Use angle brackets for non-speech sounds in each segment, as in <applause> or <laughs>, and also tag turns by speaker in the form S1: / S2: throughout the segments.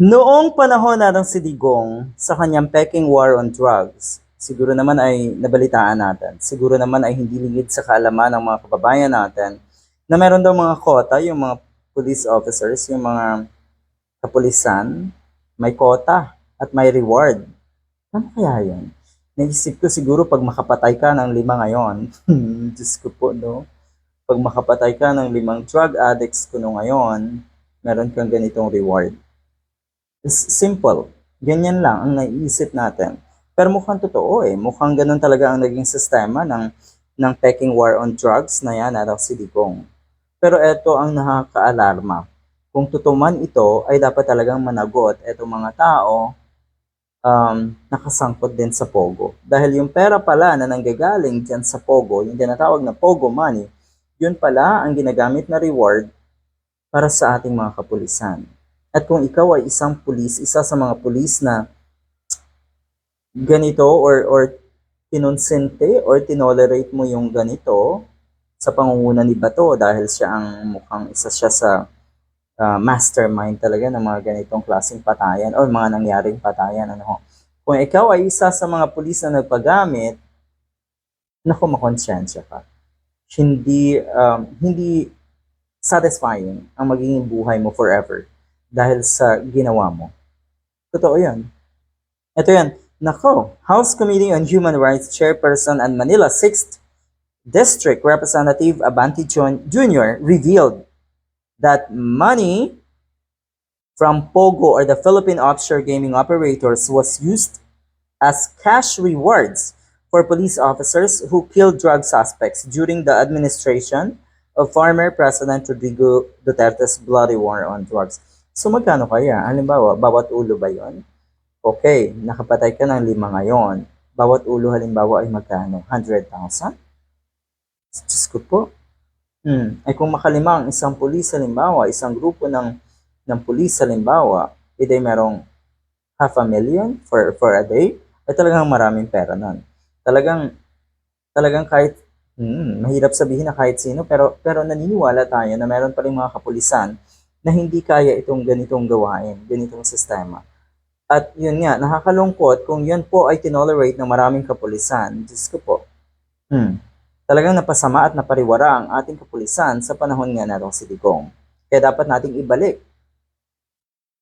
S1: Noong panahon na si Digong sa kanyang peking war on drugs, siguro naman ay nabalitaan natin. Siguro naman ay hindi lingid sa kaalaman ng mga kababayan natin na meron daw mga kota, yung mga police officers, yung mga kapulisan, may kota at may reward. Ano kaya yan? Naisip ko siguro pag makapatay ka ng lima ngayon, <laughs> Diyos ko po, no? Pag makapatay ka ng limang drug addicts kuno ngayon, meron kang ganitong reward. Simple. Ganyan lang ang naiisip natin. Pero mukhang totoo eh. Mukhang ganun talaga ang naging sistema ng, ng peking war on drugs na yan araw si Digong. Pero eto ang nakakaalarma. Kung totoo man ito, ay dapat talagang managot etong mga tao um, nakasangkot din sa Pogo. Dahil yung pera pala na nanggagaling dyan sa Pogo, yung tinatawag na Pogo money, yun pala ang ginagamit na reward para sa ating mga kapulisan. At kung ikaw ay isang pulis, isa sa mga pulis na ganito or or kinonsente or tinolerate mo yung ganito sa pangunguna ni Bato dahil siya ang mukhang isa siya sa ah, mastermind talaga ng mga ganitong klaseng patayan or mga nangyaring patayan. Ano ho. Kung ikaw ay isa sa mga pulis na nagpagamit, naku, makonsensya ka. Hindi, um, hindi satisfying ang magiging buhay mo forever dahil sa ginawa mo. Totoo yan. Ito yan. Nako, House Committee on Human Rights Chairperson and Manila 6th District Representative Abanti Chon- Jr. revealed that money from Pogo or the Philippine offshore gaming operators was used as cash rewards for police officers who killed drug suspects during the administration of former President Rodrigo Duterte's bloody war on drugs. So magkano kaya? Halimbawa, bawat ulo ba yon? Okay, nakapatay ka ng lima ngayon. Bawat ulo halimbawa ay magkano? 100,000? Diyos ko po. Hmm. Ay kung makalima ang isang pulis halimbawa, isang grupo ng ng pulis halimbawa, edi merong half a million for for a day, ay talagang maraming pera nun. Talagang talagang kahit hmm, mahirap sabihin na kahit sino pero pero naniniwala tayo na meron pa rin mga kapulisan na hindi kaya itong ganitong gawain, ganitong sistema. At yun nga, nakakalungkot kung yun po ay tinolerate ng maraming kapulisan. Diyos ko po. Hmm. Talagang napasama at napariwara ang ating kapulisan sa panahon nga na si Digong. Kaya dapat nating ibalik.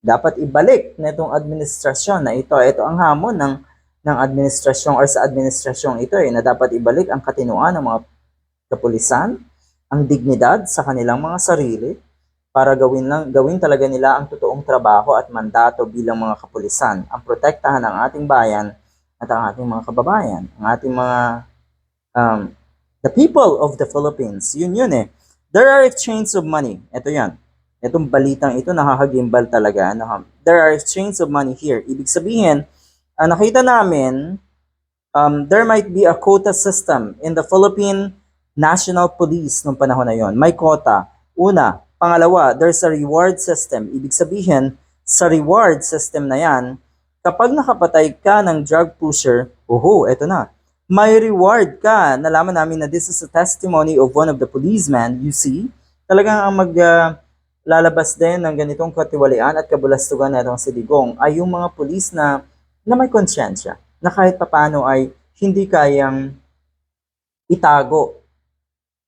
S1: Dapat ibalik na itong administrasyon na ito. Ito ang hamon ng, ng administrasyon or sa administrasyong ito eh, na dapat ibalik ang katinuan ng mga kapulisan, ang dignidad sa kanilang mga sarili, para gawin lang gawin talaga nila ang totoong trabaho at mandato bilang mga kapulisan, ang protektahan ang ating bayan at ang ating mga kababayan, ang ating mga um, the people of the Philippines. Yun yun eh. There are exchanges of money. Ito yan. Itong balitang ito nakakagimbal talaga. Ano, there are exchanges of money here. Ibig sabihin, ah, nakita namin, um, there might be a quota system in the Philippine National Police nung panahon na yon. May quota. Una, Pangalawa, there's a reward system. Ibig sabihin, sa reward system na yan, kapag nakapatay ka ng drug pusher, uhu, eto na, may reward ka. Nalaman namin na this is a testimony of one of the policemen, you see. Talagang ang mag ah, lalabas din ng ganitong katiwalian at kabulastugan na itong si ay yung mga pulis na, na may konsyensya, na kahit papano ay hindi kayang itago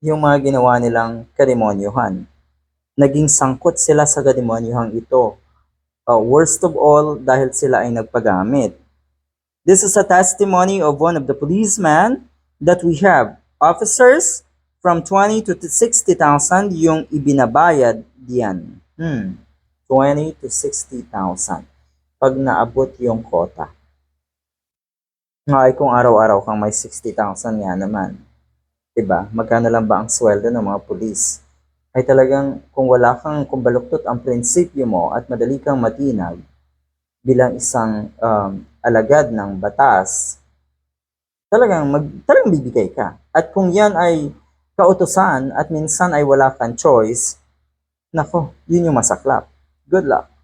S1: yung mga ginawa nilang kademonyohan naging sangkot sila sa kademonyuhang ito. Uh, worst of all, dahil sila ay nagpagamit. This is a testimony of one of the policemen that we have. Officers, from 20 to 60,000 yung ibinabayad diyan. Hmm. 20 to 60,000 pag naabot yung quota. Ay kung araw-araw kang may 60,000 nga naman. 'Di ba? Magkano lang ba ang sweldo ng mga pulis? Ay talagang kung wala kang kumbaluktot ang prinsipyo mo at madali kang matinag bilang isang um, alagad ng batas, talagang, mag, talagang bibigay ka. At kung yan ay kautosan at minsan ay wala kang choice, nako, yun yung masaklap. Good luck.